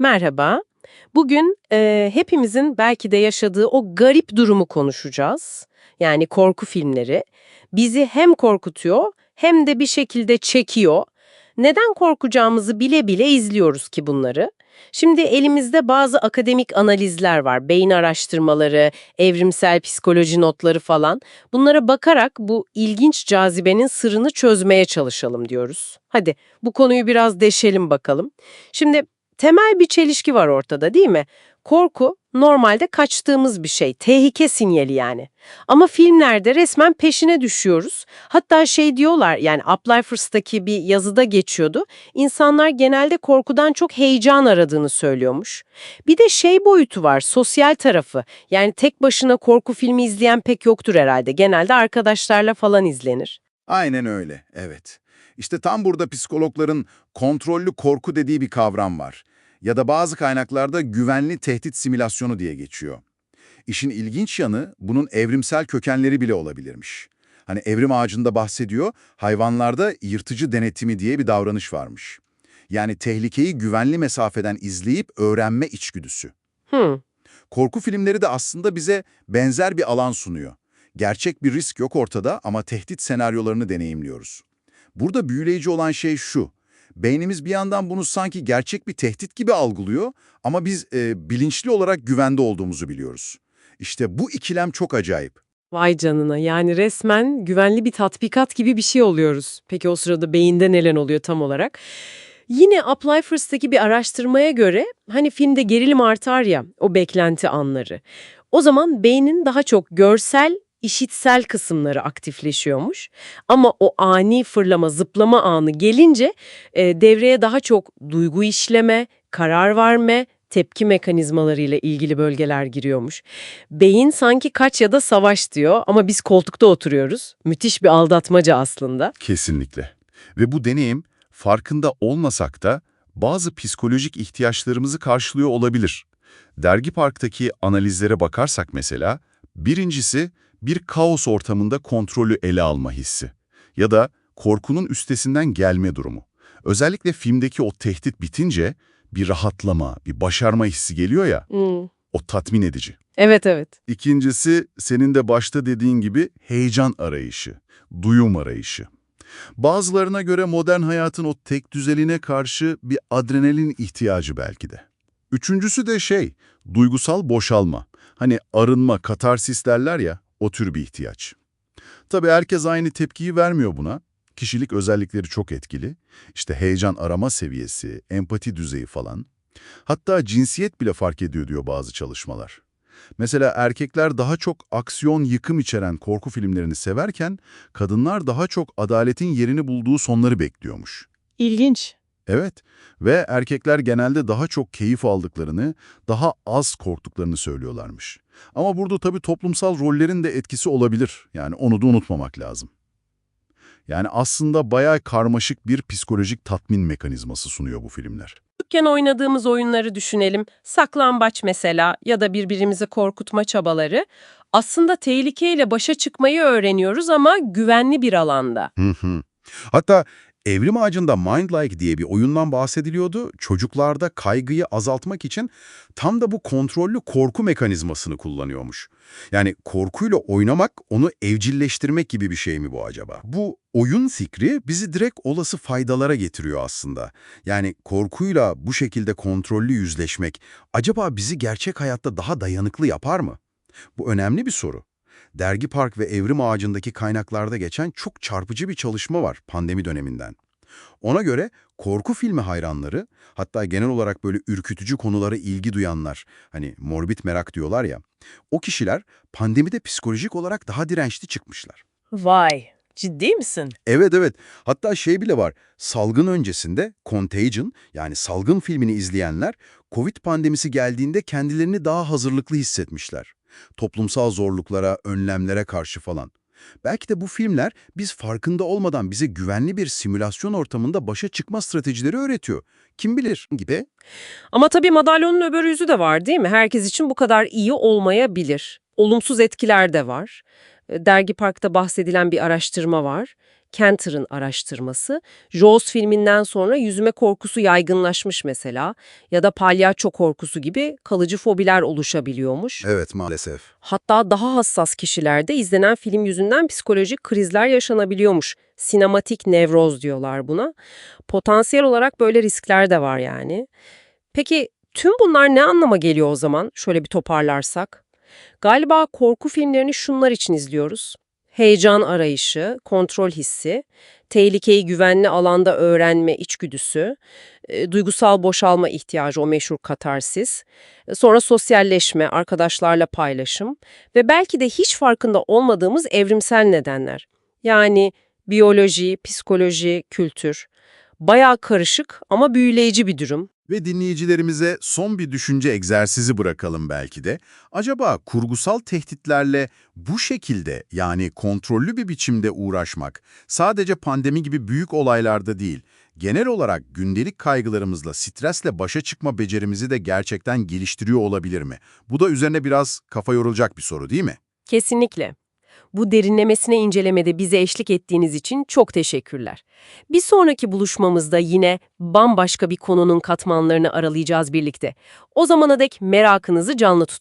Merhaba. Bugün e, hepimizin belki de yaşadığı o garip durumu konuşacağız. Yani korku filmleri. Bizi hem korkutuyor hem de bir şekilde çekiyor. Neden korkacağımızı bile bile izliyoruz ki bunları. Şimdi elimizde bazı akademik analizler var. Beyin araştırmaları, evrimsel psikoloji notları falan. Bunlara bakarak bu ilginç cazibenin sırrını çözmeye çalışalım diyoruz. Hadi bu konuyu biraz deşelim bakalım. Şimdi temel bir çelişki var ortada değil mi? Korku normalde kaçtığımız bir şey, tehlike sinyali yani. Ama filmlerde resmen peşine düşüyoruz. Hatta şey diyorlar yani Uplifers'taki bir yazıda geçiyordu. İnsanlar genelde korkudan çok heyecan aradığını söylüyormuş. Bir de şey boyutu var, sosyal tarafı. Yani tek başına korku filmi izleyen pek yoktur herhalde. Genelde arkadaşlarla falan izlenir. Aynen öyle, evet. İşte tam burada psikologların kontrollü korku dediği bir kavram var. Ya da bazı kaynaklarda güvenli tehdit simülasyonu diye geçiyor. İşin ilginç yanı bunun evrimsel kökenleri bile olabilirmiş. Hani evrim ağacında bahsediyor, hayvanlarda yırtıcı denetimi diye bir davranış varmış. Yani tehlikeyi güvenli mesafeden izleyip öğrenme içgüdüsü. Hmm. Korku filmleri de aslında bize benzer bir alan sunuyor. Gerçek bir risk yok ortada ama tehdit senaryolarını deneyimliyoruz. Burada büyüleyici olan şey şu. Beynimiz bir yandan bunu sanki gerçek bir tehdit gibi algılıyor ama biz e, bilinçli olarak güvende olduğumuzu biliyoruz. İşte bu ikilem çok acayip. Vay canına yani resmen güvenli bir tatbikat gibi bir şey oluyoruz. Peki o sırada beyinde neler oluyor tam olarak? Yine Uplifers'taki bir araştırmaya göre hani filmde gerilim artar ya o beklenti anları. O zaman beynin daha çok görsel, işitsel kısımları aktifleşiyormuş. Ama o ani fırlama, zıplama anı gelince e, devreye daha çok duygu işleme, karar verme, tepki mekanizmalarıyla ilgili bölgeler giriyormuş. Beyin sanki kaç ya da savaş diyor ama biz koltukta oturuyoruz. Müthiş bir aldatmaca aslında. Kesinlikle. Ve bu deneyim farkında olmasak da bazı psikolojik ihtiyaçlarımızı karşılıyor olabilir. Dergi Park'taki analizlere bakarsak mesela, birincisi bir kaos ortamında kontrolü ele alma hissi ya da korkunun üstesinden gelme durumu. Özellikle filmdeki o tehdit bitince bir rahatlama, bir başarma hissi geliyor ya, Hmm. o tatmin edici. Evet evet. İkincisi senin de başta dediğin gibi heyecan arayışı, duyum arayışı. Bazılarına göre modern hayatın o tek düzeline karşı bir adrenalin ihtiyacı belki de. Üçüncüsü de şey, duygusal boşalma. Hani arınma, katarsis derler ya, o tür bir ihtiyaç. Tabii herkes aynı tepkiyi vermiyor buna. Kişilik özellikleri çok etkili. İşte heyecan arama seviyesi, empati düzeyi falan. Hatta cinsiyet bile fark ediyor diyor bazı çalışmalar. Mesela erkekler daha çok aksiyon, yıkım içeren korku filmlerini severken kadınlar daha çok adaletin yerini bulduğu sonları bekliyormuş. İlginç. Evet ve erkekler genelde daha çok keyif aldıklarını, daha az korktuklarını söylüyorlarmış. Ama burada tabii toplumsal rollerin de etkisi olabilir. Yani onu da unutmamak lazım. Yani aslında bayağı karmaşık bir psikolojik tatmin mekanizması sunuyor bu filmler. Çocukken oynadığımız oyunları düşünelim. Saklambaç mesela ya da birbirimizi korkutma çabaları. Aslında tehlikeyle başa çıkmayı öğreniyoruz ama güvenli bir alanda. Hı hı. Hatta Evrim Ağacı'nda Mindlike diye bir oyundan bahsediliyordu. Çocuklarda kaygıyı azaltmak için tam da bu kontrollü korku mekanizmasını kullanıyormuş. Yani korkuyla oynamak, onu evcilleştirmek gibi bir şey mi bu acaba? Bu oyun fikri bizi direkt olası faydalara getiriyor aslında. Yani korkuyla bu şekilde kontrollü yüzleşmek acaba bizi gerçek hayatta daha dayanıklı yapar mı? Bu önemli bir soru. Dergi Park ve Evrim Ağacı'ndaki kaynaklarda geçen çok çarpıcı bir çalışma var pandemi döneminden. Ona göre korku filmi hayranları, hatta genel olarak böyle ürkütücü konulara ilgi duyanlar, hani morbid merak diyorlar ya, o kişiler pandemide psikolojik olarak daha dirençli çıkmışlar. Vay, ciddi misin? Evet evet. Hatta şey bile var. Salgın öncesinde Contagion yani salgın filmini izleyenler Covid pandemisi geldiğinde kendilerini daha hazırlıklı hissetmişler. Toplumsal zorluklara, önlemlere karşı falan. Belki de bu filmler biz farkında olmadan bize güvenli bir simülasyon ortamında başa çıkma stratejileri öğretiyor. Kim bilir gibi. Ama tabii madalyonun öbür yüzü de var değil mi? Herkes için bu kadar iyi olmayabilir. Olumsuz etkiler de var. E, Dergi Park'ta bahsedilen bir araştırma var. Cantor'ın araştırması. Jaws filminden sonra yüzme korkusu yaygınlaşmış mesela ya da palyaço korkusu gibi kalıcı fobiler oluşabiliyormuş. Evet maalesef. Hatta daha hassas kişilerde izlenen film yüzünden psikolojik krizler yaşanabiliyormuş. Sinematik nevroz diyorlar buna. Potansiyel olarak böyle riskler de var yani. Peki tüm bunlar ne anlama geliyor o zaman? Şöyle bir toparlarsak. Galiba korku filmlerini şunlar için izliyoruz. Heyecan arayışı, kontrol hissi, tehlikeyi güvenli alanda öğrenme içgüdüsü, e, duygusal boşalma ihtiyacı, o meşhur katarsis, e, sonra sosyalleşme, arkadaşlarla paylaşım ve belki de hiç farkında olmadığımız evrimsel nedenler. Yani biyoloji, psikoloji, kültür. Bayağı karışık ama büyüleyici bir durum. Ve dinleyicilerimize son bir düşünce egzersizi bırakalım belki de. Acaba kurgusal tehditlerle bu şekilde yani kontrollü bir biçimde uğraşmak sadece pandemi gibi büyük olaylarda değil, genel olarak gündelik kaygılarımızla, stresle başa çıkma becerimizi de gerçekten geliştiriyor olabilir mi? Bu da üzerine biraz kafa yorulacak bir soru değil mi? Kesinlikle. Bu derinlemesine incelemede bize eşlik ettiğiniz için çok teşekkürler. Bir sonraki buluşmamızda yine bambaşka bir konunun katmanlarını aralayacağız birlikte. O zamana dek merakınızı canlı tutun.